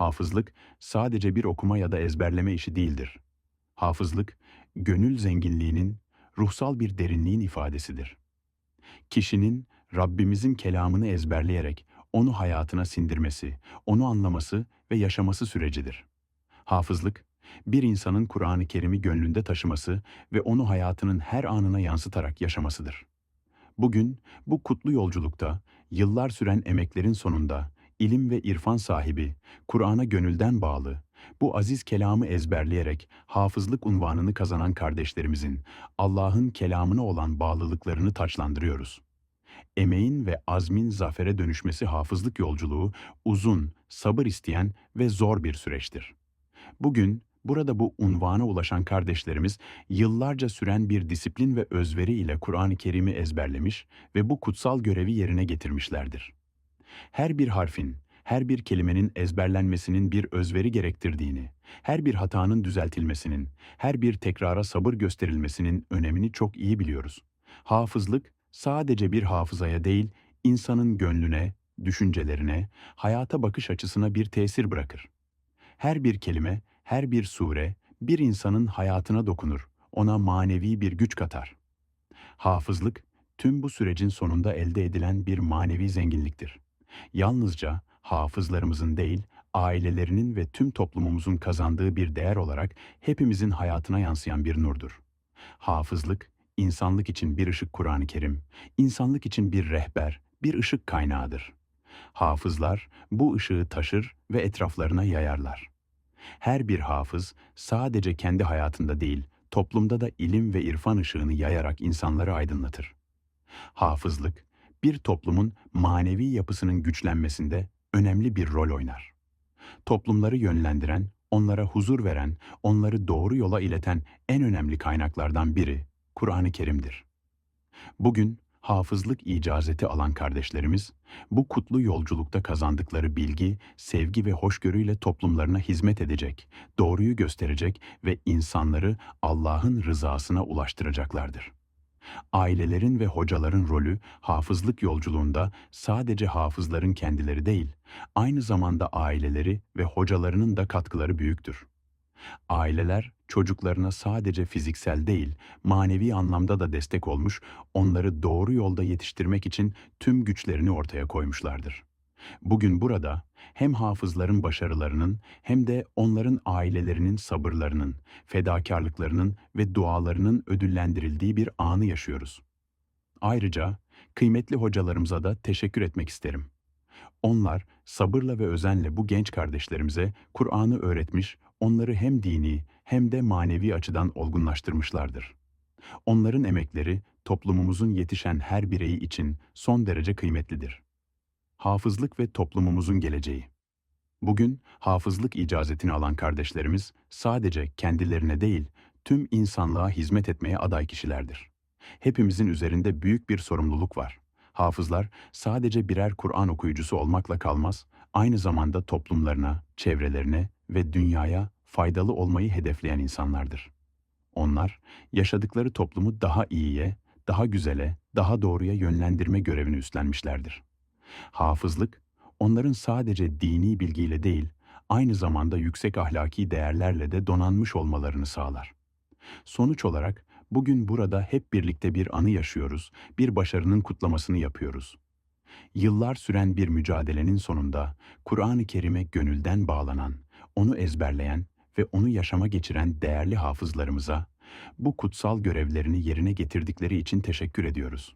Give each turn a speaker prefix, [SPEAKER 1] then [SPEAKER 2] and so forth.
[SPEAKER 1] Hafızlık sadece bir okuma ya da ezberleme işi değildir. Hafızlık, gönül zenginliğinin, ruhsal bir derinliğin ifadesidir. Kişinin Rabbimizin kelamını ezberleyerek onu hayatına sindirmesi, onu anlaması ve yaşaması sürecidir. Hafızlık, bir insanın Kur'an-ı Kerim'i gönlünde taşıması ve onu hayatının her anına yansıtarak yaşamasıdır. Bugün bu kutlu yolculukta yıllar süren emeklerin sonunda ilim ve irfan sahibi, Kur'an'a gönülden bağlı, bu aziz kelamı ezberleyerek hafızlık unvanını kazanan kardeşlerimizin Allah'ın kelamına olan bağlılıklarını taçlandırıyoruz. Emeğin ve azmin zafere dönüşmesi hafızlık yolculuğu uzun, sabır isteyen ve zor bir süreçtir. Bugün burada bu unvana ulaşan kardeşlerimiz yıllarca süren bir disiplin ve özveri ile Kur'an-ı Kerim'i ezberlemiş ve bu kutsal görevi yerine getirmişlerdir. Her bir harfin, her bir kelimenin ezberlenmesinin bir özveri gerektirdiğini, her bir hatanın düzeltilmesinin, her bir tekrara sabır gösterilmesinin önemini çok iyi biliyoruz. Hafızlık sadece bir hafızaya değil, insanın gönlüne, düşüncelerine, hayata bakış açısına bir tesir bırakır. Her bir kelime, her bir sure bir insanın hayatına dokunur, ona manevi bir güç katar. Hafızlık, tüm bu sürecin sonunda elde edilen bir manevi zenginliktir. Yalnızca hafızlarımızın değil, ailelerinin ve tüm toplumumuzun kazandığı bir değer olarak hepimizin hayatına yansıyan bir nurdur. Hafızlık, insanlık için bir ışık Kur'an-ı Kerim, insanlık için bir rehber, bir ışık kaynağıdır. Hafızlar bu ışığı taşır ve etraflarına yayarlar. Her bir hafız sadece kendi hayatında değil, toplumda da ilim ve irfan ışığını yayarak insanları aydınlatır. Hafızlık, bir toplumun manevi yapısının güçlenmesinde önemli bir rol oynar. Toplumları yönlendiren, onlara huzur veren, onları doğru yola ileten en önemli kaynaklardan biri Kur'an-ı Kerim'dir. Bugün hafızlık icazeti alan kardeşlerimiz, bu kutlu yolculukta kazandıkları bilgi, sevgi ve hoşgörüyle toplumlarına hizmet edecek, doğruyu gösterecek ve insanları Allah'ın rızasına ulaştıracaklardır. Ailelerin ve hocaların rolü hafızlık yolculuğunda sadece hafızların kendileri değil, aynı zamanda aileleri ve hocalarının da katkıları büyüktür. Aileler çocuklarına sadece fiziksel değil, manevi anlamda da destek olmuş, onları doğru yolda yetiştirmek için tüm güçlerini ortaya koymuşlardır. Bugün burada hem hafızların başarılarının hem de onların ailelerinin sabırlarının, fedakarlıklarının ve dualarının ödüllendirildiği bir anı yaşıyoruz. Ayrıca kıymetli hocalarımıza da teşekkür etmek isterim. Onlar sabırla ve özenle bu genç kardeşlerimize Kur'an'ı öğretmiş, onları hem dini hem de manevi açıdan olgunlaştırmışlardır. Onların emekleri toplumumuzun yetişen her bireyi için son derece kıymetlidir. Hafızlık ve toplumumuzun geleceği. Bugün hafızlık icazetini alan kardeşlerimiz sadece kendilerine değil, tüm insanlığa hizmet etmeye aday kişilerdir. Hepimizin üzerinde büyük bir sorumluluk var. Hafızlar sadece birer Kur'an okuyucusu olmakla kalmaz, aynı zamanda toplumlarına, çevrelerine ve dünyaya faydalı olmayı hedefleyen insanlardır. Onlar, yaşadıkları toplumu daha iyiye, daha güzele, daha doğruya yönlendirme görevini üstlenmişlerdir. Hafızlık, onların sadece dini bilgiyle değil, aynı zamanda yüksek ahlaki değerlerle de donanmış olmalarını sağlar. Sonuç olarak bugün burada hep birlikte bir anı yaşıyoruz, bir başarının kutlamasını yapıyoruz. Yıllar süren bir mücadelenin sonunda Kur'an-ı Kerim'e gönülden bağlanan, onu ezberleyen ve onu yaşama geçiren değerli hafızlarımıza bu kutsal görevlerini yerine getirdikleri için teşekkür ediyoruz.